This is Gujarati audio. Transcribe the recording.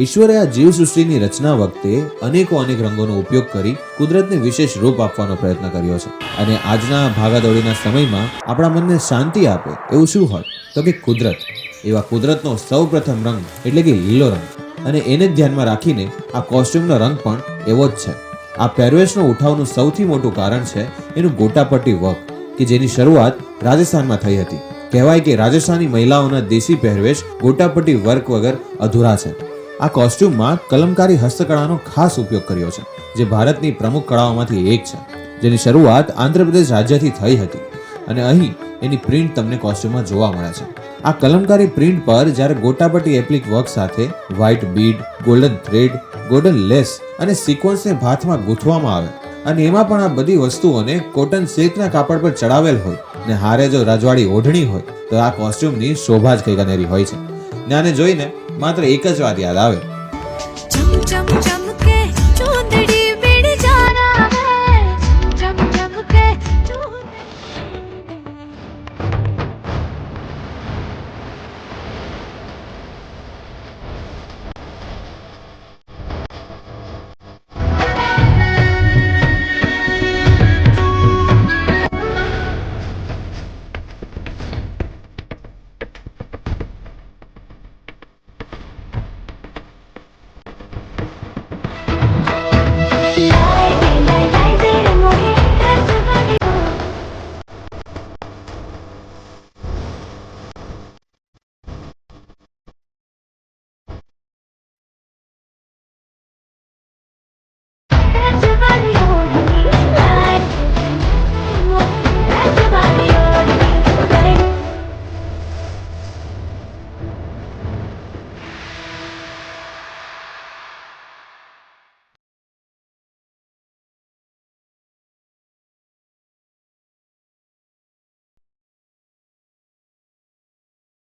ઈશ્વરે આ જીવસૃષ્ટિની રચના વખતે અનેકો અનેક રંગોનો ઉપયોગ કરી કુદરતને વિશેષ રૂપ આપવાનો પ્રયત્ન કર્યો છે. અને આજના ભાગાદોડીના સમયમાં આપણા મનને શાંતિ આપે એવું શું હોય? તો કે કુદરત. એવા કુદરતનો સૌપ્રથમ રંગ એટલે કે લીલો રંગ. અને એને જ ધ્યાનમાં રાખીને આ કોસ્ટ્યુમનો રંગ પણ એવો જ છે. આ પહેરવેશનો ઉઠાવનું સૌથી મોટું કારણ છે એનું ગોટાપટ્ટી વર્ક કે જેની શરૂઆત રાજસ્થાનમાં થઈ હતી. કહેવાય કે રાજસ્થાની મહિલાઓના દેશી પહેરવેશ ગોટાપટ્ટી વર્ક વગર અધૂરા છે. આ કોસ્ટ્યુમમાં કલમકારી હસ્તકળાનો ખાસ ઉપયોગ કર્યો છે, જે ભારતની પ્રમુખ કળાઓમાંથી એક છે, જેની શરૂઆત આંધ્રપ્રદેશ રાજ્યથી થઈ હતી અને અહીં એની પ્રિન્ટ તમને કોસ્ટ્યુમમાં જોવા મળે છે. આ કલમકારી પ્રિન્ટ પર જ્યારે ગોટાપટ્ટી એપ્લિક વર્ક સાથે white bead, golden thread, golden lace અને સિક્વન્સને ભાથમાં ગૂંથવામાં આવે અને એમાં પણ આ બધી વસ્તુઓને કોટન સિલ્કના કાપડ પર ચડાવેલ હોય ને હારે જો રજવાડી ઓઢણી હોય, તો આ કોસ્ટ્યુમની શોભા જ કંઈક અનેરી હોય છે. ને આને જોઈને માત્ર એક જ વાત યાદ આવે. ચમ ચમ ચમકે ચોંદડી